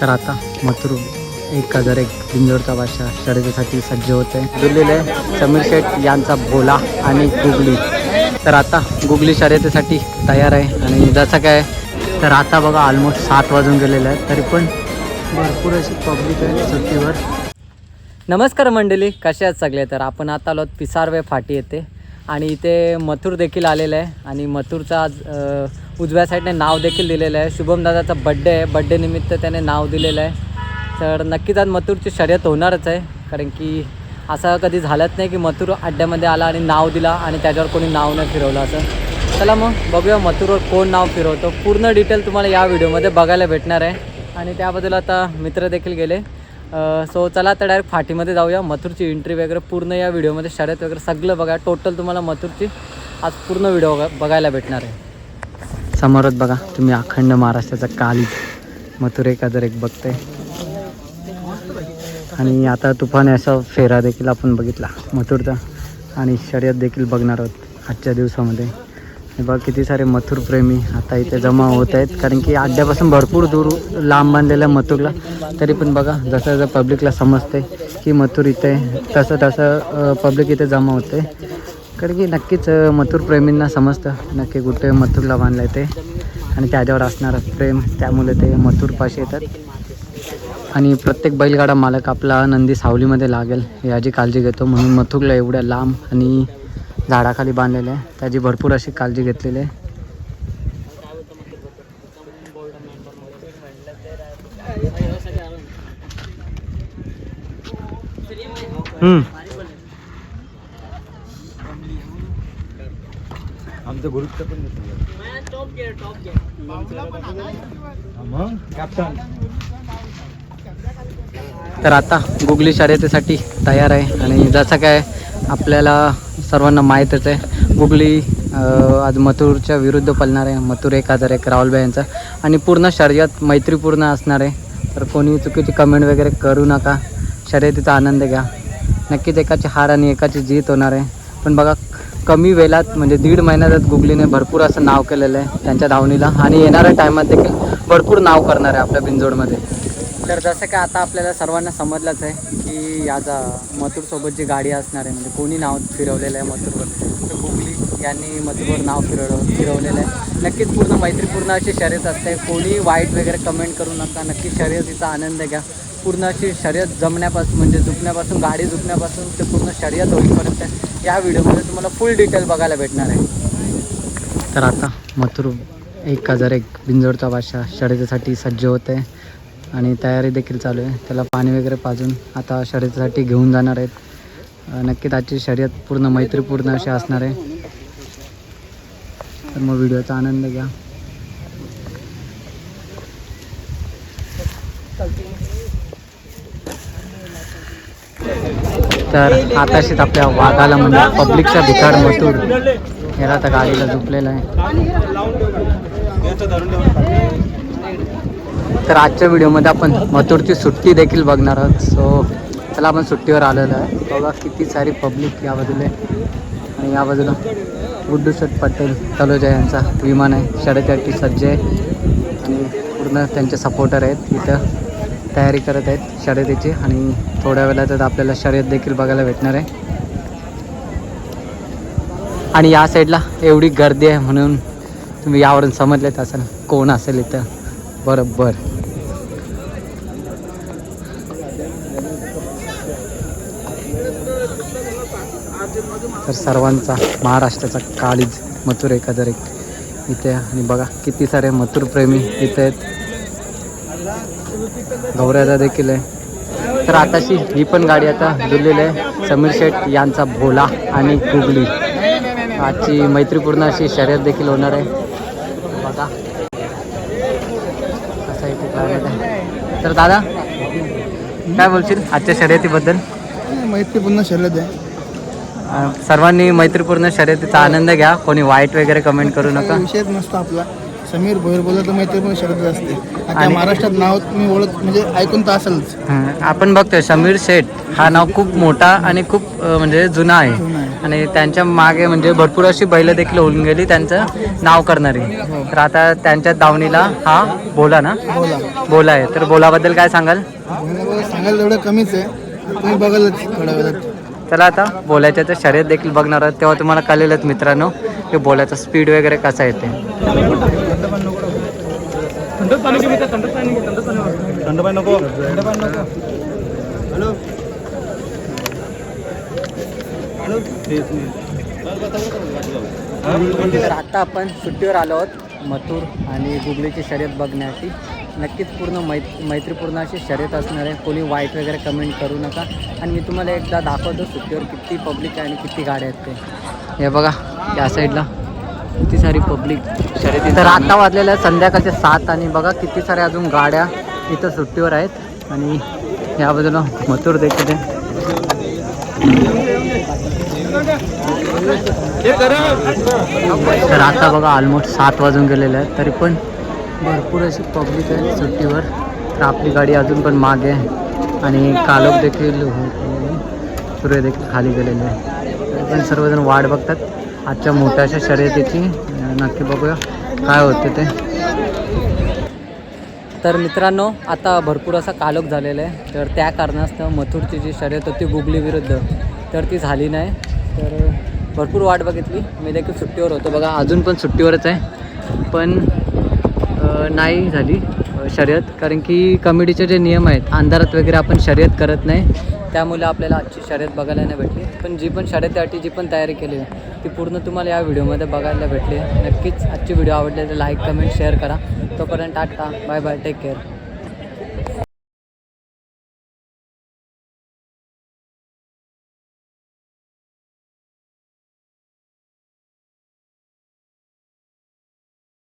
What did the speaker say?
तर आता मथुर एक हजार एक बिंजोडचा भाषा शर्यतीसाठी सज्ज होते दिलेले समीर शेठ यांचा भोला आणि गुगली. तर आता गुगली शर्यतीसाठी तयार आहे आणि जसं काय तर आता बघा ऑलमोस्ट सात वाजून गेलेलं आहे तरी पण भरपूर अशी पब्लिक आहे सुट्टीवर. नमस्कार मंडळी कसे आहेत सगळे? तर आपण आता आलो पिसारवे फाटी येते आणि इथे मथुर देखील आलेलं आहे. आणि मथुरचा आज उजव्या साईडने नाव देखील दिलेलं आहे. शुभम दादाचा बड्डे आहे. बड्डे निमित्त त्याने नाव दिलेलं आहे. तर नक्कीच आज मथुरची शर्यत होणारच आहे. कारण की असं कधी झालंच नाही की मथुर अड्ड्यामध्ये आला आणि नाव दिला आणि त्याच्यावर कोणी नाव नाही फिरवलं असं. चला मग बघूया मथुरवर कोण नाव फिरवतो. पूर्ण डिटेल तुम्हाला या व्हिडिओमध्ये बघायला भेटणार आहे. आणि त्याबद्दल आता मित्र देखील गेले. सो चला आता डायरेक्ट फाटीमध्ये जाऊया. मथुरची एंट्री वगैरे पूर्ण या व्हिडिओमध्ये शर्यत वगैरे सगळं बघा. टोटल तुम्हाला मथुरची आज पूर्ण व्हिडिओ बघायला भेटणार आहे. समोरच बघा तुम्ही अखंड महाराष्ट्राचा काली मथुरे का जर एक बघते आणि आता तुफान असा फेरा देखील आपण बघितला मथुरचा. आणि शर्यत देखील बघणार आहोत आजच्या दिवसामध्ये. बघा किती सारे मथुर प्रेमी आता इथे जमा होत आहेत. कारण की अड्ड्यापासून भरपूर दूर लांब बांधलेल्या मथुरला. तरी पण बघा जसं जसं पब्लिकला समजते की मथुर इथे आहे, तसं तसं पब्लिक इथे जमा होते कारण की नक्कीच मथुर प्रेमींना समजतं. नक्की कुठे मथुरला बांधलं आहे ते. आणि त्याच्यावर असणारं प्रेम त्यामुळे ते मथुरपाशी येतात. आणि प्रत्येक बैलगाडा मालक आपला नंदी सावलीमध्ये लागेल. याची काळजी घेतो. म्हणून मथुरला एवढ्या लांब आणि झाडाखाली बांधलेलं आहे. त्याची भरपूर अशी काळजी घेतलेली आहे. आमचं गुरुत्व पण मग? कॅप्टन तर आता गुगली शर्यतीसाठी तयार आहे. आणि जसं काय आपल्याला सर्वांना माहीतच आहे. गुगली आज मथुरच्या विरुद्ध पलणार आहे मथुर एक हजार एक राहुलबाई यांचा. आणि पूर्ण शर्यत मैत्रीपूर्ण असणार आहे. तर कोणी चुकीची कमेंट वगैरे करू नका. शर्यतीचा आनंद घ्या. नक्कीच एकाची हार आणि एकाची जीत होणार आहे. पण बघा कमी वेळात म्हणजे दीड महिन्यात गुगलीने भरपूर असं नाव केलेलं आहे त्यांच्या धावणीला. आणि येणाऱ्या टायमात देखील भरपूर नाव करणार आहे आपल्या बिंजोडमध्ये तर जसं काय आता आपल्याला सर्वांना समजलंच आहे की याचा मथुरसोबत जी गाडी असणार आहे म्हणजे कोणी नाव फिरवलेलं आहे मथुरवर? तर गुगली यांनी मथुरवर नाव फिरव फिरवलेलं आहे. नक्कीच पूर्ण मैत्रीपूर्ण अशी शर्यत असते. कोणी वाईट वगैरे कमेंट करू नका. नक्की शर्यतीचा आनंद घ्या. पूर्ण अशी शर्यत जमण्यापासून म्हणजे झुकण्यापासून गाडी झुकण्यापासून ते पूर्ण शर्यत होईपर्यंत या व्हिडिओमध्ये तुम्हाला फुल डिटेल बघायला भेटणार आहे. तर आता मथुर एक हजार एक बिंजोडचा भाषा शर्यतीसाठी सज्ज होते आणि तयारी देखील चालू आहे. त्याला पाणी वगैरे पाजून आता शर्यतीसाठी घेऊन जाणार आहेत. नक्कीच आजची शर्यत पूर्ण मैत्रीपूर्ण अशी असणार आहे. तर मग व्हिडिओचा आनंद घ्या. तर आताशीच आपल्या वाघाला म्हणजे पब्लिकचा भिकार मथुर याला आता गाडीला झुपलेला आहे. तर आजच्या व्हिडिओमध्ये आपण मथुरची सुट्टी देखील बघणार आहोत. सो चला आपण सुट्टीवर आलेलो आहे. बघा किती सारी पब्लिक या बाजूला आहे. आणि या बाजूला गुड्डू शेठ पटेल तलोजा यांचा विमान आहे. शर्यतीसाठी सज्ज आहे. आणि पूर्ण त्यांचे सपोर्टर आहेत. इथं तयारी करत आहेत शर्यतीची. आणि थोड्या वेळातच आपल्याला शर्यत देखील बघायला भेटणार आहे. आणि या साईडला एवढी गर्दी आहे म्हणून तुम्ही यावरून समजलेत असेल कोण असेल इथं. बरोबर. तर सर्वांचा महाराष्ट्राचा काळीज मथुर एक एक इथे. आणि बघा किती सारे मथुर प्रेमी इथे आहेत. गौऱ्याचा देखील आहे. तर आताशी ही पण गाडी आता दिलेली आहे. समीर शेठ यांचा भोला आणि गुगली आजची मैत्रीपूर्ण अशी शर्यत देखील होणार आहे. बघा असं इथे climate आहे तर दादा काय बोलशील आजच्या शर्यतीबद्दल? मैत्रीपूर्ण शर्यत आहे. सर्वांनी मैत्रीपूर्ण शर्यतीचा आनंद घ्या. कोणी वाईट वगैरे कमेंट करू नका. विषयच नसतो आपला. समीर भोईर बोलला तर मैत्रीपूर्ण शर्यत असते. आता महाराष्ट्रात नाव तुम्ही ओळख म्हणजे ऐकून तर असेलच. हं, आपण बघतोय समीर शेठ हा नाव खूप मोठा आणि खूप म्हणजे जुना आहे. आणि त्यांच्या मागे म्हणजे भरपूर अशी बैल देखील होऊन गेली त्यांचं नाव करणारी. तर आता त्यांच्या दावणीला हा बोला ना? बोला. बोला आहे. तर बोलाबद्दल काय सांगाल? सांगायला एवढं कमीच आहे. तुम्ही बघालच थोड्या वेळात. चला आता बोलायच्या तर शर्यत देखील बघणार आहोत. तेव्हा तुम्हाला कळेलच मित्रांनो की बोलायचा स्पीड वगैरे कसा येते नको. नको. हॅलो. हॅलो. आता आपण सुट्टीवर आलो आहोत मथुर आणि गुगलीची शर्यत बघण्यासाठी नक्कीच पूर्ण मै मैत्रीपूर्ण अशी शर्यत असणार आहे. कोणी वाईट वगैरे कमेंट करू नका. आणि मी तुम्हाला एकदा दाखवतो सुट्टीवर किती पब्लिक आहे आणि किती गाड्या आहेत ते. हे बघा या साईडला किती सारी पब्लिक शर्यती तर आता वाजलेल्या आहे संध्याकाळचे सात आणि बघा किती साऱ्या अजून गाड्या इथं सुट्टीवर आहेत. आणि या बाजूला मथुर देखील तर आता बघा ऑलमोस्ट सात वाजून गेलेले आहेत. तरी पण भरपूर अशी पब्लिक आहे सुट्टीवर. तर आपली गाडी अजून पण मागे आहे. आणि कालोख देखील सूर्य देखील खाली गेलेले आहे. तरी पण सर्वजण वाट बघतात. आजच्या मोठ्याशा शर्यतीची. नक्की बघूया. काय होते ते. तर मित्रांनो आता भरपूर असा कालोख झालेला आहे. तर त्या कारणास्तव मथुरची जी शर्यत होती गुगली विरुद्ध तर ती झाली नाही. तर भरपूर वाट बघितली. मी देखील सुट्टीवर होतो. बघा अजून पण सुट्टीवरच आहे. पण नाही झाली शर्यत. कारण की कमिटीचे जे नियम आहेत अंधारात वगैरे आपण शर्यत करत नाही. त्यामुळे आपल्याला आजची शर्यत बघायला नाही भेटली. पण जी पण शर्यतीसाठी जी पण तयारी केली आहे ती पूर्ण तुम्हाला या व्हिडिओमध्ये बघायला भेटली नक्कीच आजची व्हिडिओ आवडली तर लाईक कमेंट शेअर करा. तोपर्यंत tata. Bye bye take care